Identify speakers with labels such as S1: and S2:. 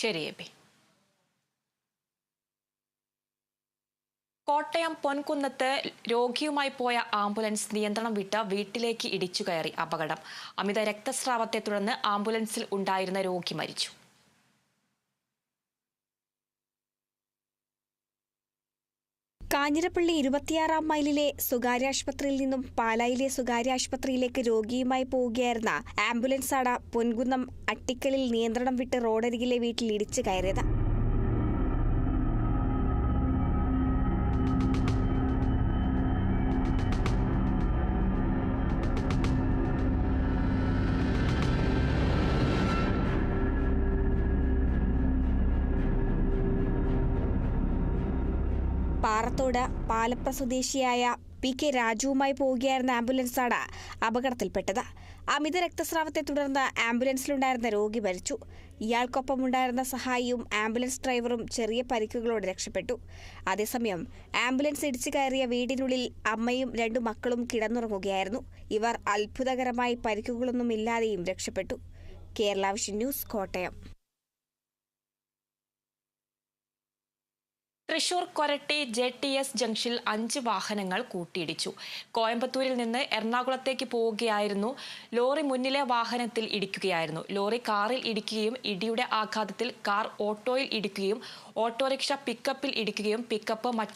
S1: ശരി കോട്ടയം പൊൻകുന്നത്ത് രോഗിയുമായി പോയ ആംബുലൻസ് നിയന്ത്രണം വിട്ട് വീട്ടിലേക്ക് ഇടിച്ചു കയറി അപകടം. അമിത രക്തസ്രാവത്തെ തുടർന്ന് ആംബുലൻസിൽ ഉണ്ടായിരുന്ന രോഗി മരിച്ചു.
S2: കാഞ്ഞിരപ്പള്ളി ഇരുപത്തിയാറാം മൈലിലെ സ്വകാര്യ ആശുപത്രിയിൽ നിന്നും പാലായിലെ സ്വകാര്യ ആശുപത്രിയിലേക്ക് രോഗിയുമായി പോവുകയായിരുന്ന ആംബുലൻസാണ് പൊൻകുന്നം അട്ടിക്കലിൽ നിയന്ത്രണം വിട്ട് റോഡരികിലെ വീട്ടിൽ ഇടിച്ചു കയറിയത്. പാറത്തോട് പാലപ്ര സ്വദേശിയായ പി കെ രാജുവുമായി പോവുകയായിരുന്ന ആംബുലൻസാണ് അപകടത്തിൽപ്പെട്ടത്. അമിത രക്തസ്രാവത്തെ തുടർന്ന് ആംബുലൻസിലുണ്ടായിരുന്ന രോഗി മരിച്ചു. ഇയാൾക്കൊപ്പമുണ്ടായിരുന്ന സഹായിയും ആംബുലൻസ് ഡ്രൈവറും ചെറിയ പരിക്കുകളോടെ രക്ഷപ്പെട്ടു. അതേസമയം ആംബുലൻസ് ഇടിച്ചു കയറിയ വീടിനുള്ളിൽ അമ്മയും രണ്ടു മക്കളും കിടന്നുറങ്ങുകയായിരുന്നു. ഇവർ അത്ഭുതകരമായി പരിക്കുകളൊന്നും ഇല്ലാതെയും രക്ഷപ്പെട്ടു. Kerala vision news Kottayam.
S1: Thrissur Koratty J T S ജംഗ്ഷനിൽ അഞ്ച് വാഹനങ്ങൾ കൂട്ടിയിടിച്ചു. കോയമ്പത്തൂരിൽ നിന്ന് എറണാകുളത്തേക്ക് പോവുകയായിരുന്നു. ലോറി മുന്നിലെ വാഹനത്തിൽ ഇടിക്കുകയായിരുന്നു. ലോറി കാറിൽ ഇടിക്കുകയും ഇടിയുടെ ആഘാതത്തിൽ കാർ ഓട്ടോയിൽ ഇടിക്കുകയും ഓട്ടോറിക്ഷ പിക്കപ്പിൽ ഇടിക്കുകയും പിക്കപ്പ് മറ്റു